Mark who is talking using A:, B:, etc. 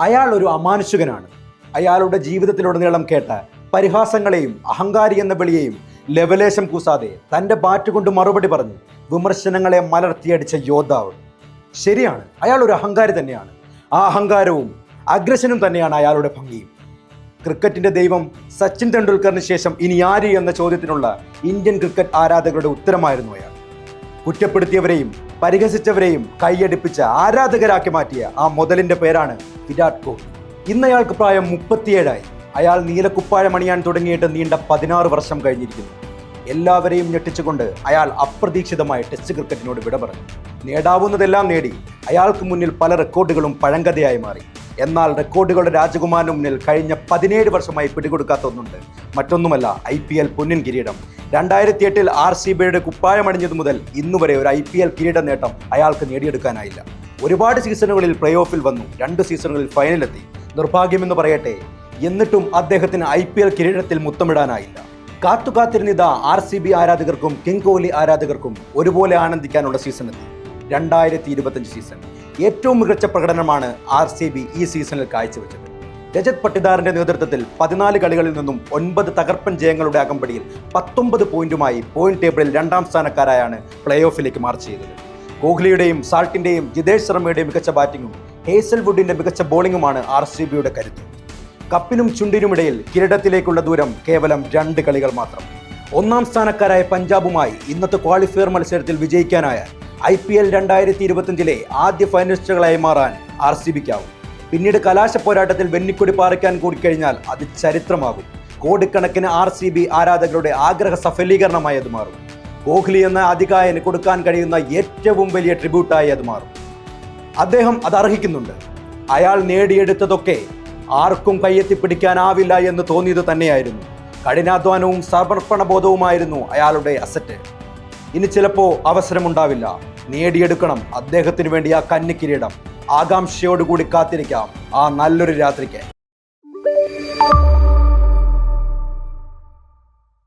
A: അയാൾ ഒരു അമാനുഷികനാണ്. അയാളുടെ ജീവിതത്തിലുടനീളം കേട്ട പരിഹാസങ്ങളെയും അഹങ്കാരി എന്ന വിളിയെയും ലവലേശം കൂസാതെ തന്റെ ബാറ്റ് കൊണ്ട് മറുപടി പറഞ്ഞു വിമർശനങ്ങളെ മലർത്തിയടിച്ച യോദ്ധാവ്. ശരിയാണ് അയാൾ ഒരു അഹങ്കാരി തന്നെയാണ്. ആ അഹങ്കാരവും അഗ്രഷനും തന്നെയാണ് അയാളുടെ ഭംഗിയും ക്രിക്കറ്റിന്റെ ദൈവം സച്ചിൻ തെണ്ടുൽക്കറിന് ശേഷം ഇനി ആര് എന്ന ചോദ്യത്തിനുള്ള ഇന്ത്യൻ ക്രിക്കറ്റ് ആരാധകരുടെ ഉത്തരമായിരുന്നു അയാൾ. കുറ്റപ്പെടുത്തിയവരെയും പരിഹസിച്ചവരെയും കൈയടിപ്പിച്ച് ആരാധകരാക്കി മാറ്റിയ ആ മുതലിന്റെ പേരാണ് വിരാട് കോഹ്ലി. ഇന്ന് അയാൾക്ക് പ്രായം മുപ്പത്തിയേഴായി. അയാൾ നീലക്കുപ്പായം അണിയാൻ തുടങ്ങിയിട്ട് നീണ്ട പതിനാറ് വർഷം കഴിഞ്ഞിരിക്കുന്നു. എല്ലാവരെയും ഞെട്ടിച്ചുകൊണ്ട് അയാൾ അപ്രതീക്ഷിതമായി ടെസ്റ്റ് ക്രിക്കറ്റിനോട് വിട പറഞ്ഞു. നേടാവുന്നതെല്ലാം നേടി അയാൾക്ക് മുന്നിൽ പല റെക്കോർഡുകളും പഴങ്കഥയായി മാറി. എന്നാൽ റെക്കോർഡുകളുടെ രാജകുമാരന് മുന്നിൽ കഴിഞ്ഞ പതിനേഴ് വർഷമായി പിടികൊടുക്കാത്ത ഒന്നുണ്ട് മറ്റൊന്നുമല്ല ഐ പി എൽ പൊന്നിൻ കിരീടം. രണ്ടായിരത്തി എട്ടിൽ ആർ സി ബിയുടെ കുപ്പായമണിഞ്ഞതു മുതൽ ഇന്നുവരെ ഒരു ഐ പി എൽ കിരീട നേട്ടം അയാൾക്ക് നേടിയെടുക്കാനായില്ല. ഒരുപാട് സീസണുകളിൽ പ്ലേ ഓഫിൽ വന്നു രണ്ട് സീസണുകളിൽ ഫൈനലെത്തി. നിർഭാഗ്യമെന്ന് പറയട്ടെ എന്നിട്ടും അദ്ദേഹത്തിന് ഐ പി എൽ കിരീടത്തിൽ മുത്തമിടാനായില്ല. കാത്തു കാത്തിരുന്നിത ആർ സി ബി ആരാധകർക്കും കിങ് കോഹ്ലി ആരാധകർക്കും ഒരുപോലെ ആനന്ദിക്കാനുള്ള സീസൺ എത്തി രണ്ടായിരത്തി ഇരുപത്തഞ്ച് സീസൺ. ഏറ്റവും മികച്ച പ്രകടനമാണ് ആർ സി ബി ഈ സീസണിൽ കാഴ്ചവെച്ചത്. രജത് പട്ടിദാറിന്റെ നേതൃത്വത്തിൽ പതിനാല് കളികളിൽ നിന്നും ഒൻപത് തകർപ്പൻ ജയങ്ങളുടെ അകമ്പടിയിൽ പത്തൊമ്പത് പോയിന്റുമായി പോയിന്റ് ടേബിളിൽ രണ്ടാം സ്ഥാനക്കാരായാണ് പ്ലേ ഓഫിലേക്ക് മാർച്ച് ചെയ്തത്. കോഹ്ലിയുടെയും സാൾട്ടിന്റെയും ജിതേഷ് ശർമ്മയുടെയും മികച്ച ബാറ്റിംഗും ഹേസൽവുഡിന്റെ മികച്ച ബോളിംഗുമാണ് ആർ സി ബിയുടെ കരുത്ത്. കപ്പിനും ചുണ്ടിനുമിടയിൽ കിരീടത്തിലേക്കുള്ള ദൂരം കേവലം രണ്ട് കളികൾ മാത്രം. ഒന്നാം സ്ഥാനക്കാരായ പഞ്ചാബുമായി ഇന്നത്തെ ക്വാളിഫയർ മത്സരത്തിൽ വിജയിക്കാനായ ഐ പി എൽ രണ്ടായിരത്തി ഇരുപത്തിയഞ്ചിലെ ആദ്യ ഫൈനലിസ്റ്റുകളായി മാറാൻ ആർ സി ബിക്കാവും. പിന്നീട് കലാശ പോരാട്ടത്തിൽ വെന്നിക്കൊടി പാറിക്കാൻ കൂടി കഴിഞ്ഞാൽ അത് ചരിത്രമാകും. കോടിക്കണക്കിന് ആർ സി ബി ആരാധകരുടെ ആഗ്രഹ സഫലീകരണമായി അത് മാറും. കോഹ്ലി എന്ന അധികായന് കൊടുക്കാൻ കഴിയുന്ന ഏറ്റവും വലിയ ട്രിബ്യൂട്ടായി അത് മാറും. അദ്ദേഹം അത് അർഹിക്കുന്നുണ്ട്. അയാൾ നേടിയെടുത്തതൊക്കെ ആർക്കും കയ്യെത്തിപ്പിടിക്കാനാവില്ല എന്ന് തോന്നിയത് തന്നെയായിരുന്നു. കഠിനാധ്വാനവും സമർപ്പണബോധവുമായിരുന്നു അയാളുടെ അസറ്റ്. ഇനി ചിലപ്പോൾ അവസരമുണ്ടാവില്ല. നേടിയെടുക്കണം അദ്ദേഹത്തിന് വേണ്ടി ആ കന്നി കിരീടം. ആകാംക്ഷയോടുകൂടി കാത്തിരിക്കാം ആ നല്ലൊരു രാത്രിക്ക്.